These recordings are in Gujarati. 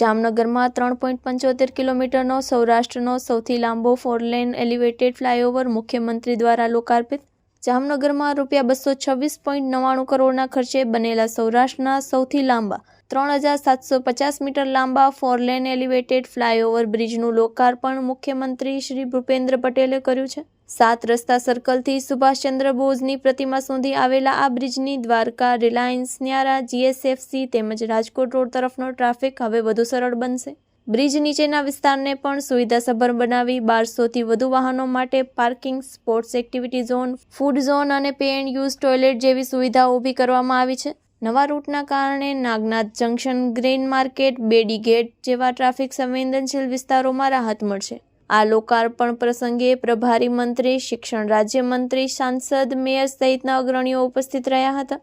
જામનગરમાં ત્રણ પોઈન્ટ પંચોતેર કિલોમીટરનો સૌરાષ્ટ્રનો સૌથી લાંબો ફોરલેન એલિવેટેડ ફ્લાયઓવર મુખ્યમંત્રી દ્વારા લોકાર્પિત. જામનગરમાં રૂપિયા બસો છવ્વીસ પોઈન્ટ નવ્વાણું કરોડના ખર્ચે બનેલા સૌરાષ્ટ્રના સૌથી લાંબા, ત્રણ હજાર સાતસો પચાસ મીટર લાંબા ફોરલેન એલિવેટેડ ફ્લાયઓવર બ્રિજનું લોકાર્પણ મુખ્યમંત્રી શ્રી ભૂપેન્દ્ર પટેલે કર્યું છે. સાત રસ્તા સર્કલથી સુભાષચંદ્ર બોઝની પ્રતિમા સુધી આવેલા આ બ્રિજની દ્વારકા રિલાયન્સ ન્યારા, જીએસએફસી તેમજ રાજકોટ રોડ તરફનો ટ્રાફિક હવે વધુ સરળ બનશે. બ્રિજ નીચેના વિસ્તારને પણ સુવિધાસભર બનાવી બારસોથી વધુ વાહનો માટે parking, sports activity zone, food zone અને પે એન્ડ યુઝ ટોયલેટ જેવી સુવિધાઓ ઊભી કરવામાં આવી છે. નવા રૂટના કારણે Nagnath junction, grain market, Bedi gate જેવા ટ્રાફિક સંવેદનશીલ વિસ્તારોમાં રાહત મળશે. આ લોકાર્પણ પ્રસંગે પ્રભારી મંત્રી, શિક્ષણ રાજ્યમંત્રી સાંસદ, મેયર સહિતના અગ્રણીઓ ઉપસ્થિત રહ્યા હતા.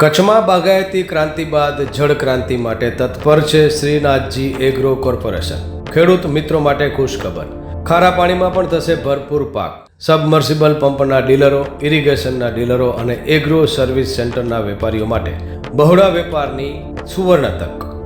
કચ્છમાં બાગાયતી ક્રાંતિ બાદ જળ ક્રાંતિ માટે તત્પર છે શ્રીનાથજી એગ્રો કોર્પોરેશન. ખેડૂત મિત્રો માટે ખુશખબર. ખારા પાણીમાં પણ થશે ભરપૂર પાક. સબમર્સિબલ પંપના ડીલરો, ઇરિગેશનના ડીલરો અને એગ્રો સર્વિસ સેન્ટરના વેપારીઓ માટે બહોળા વેપારની સુવર્ણ તક.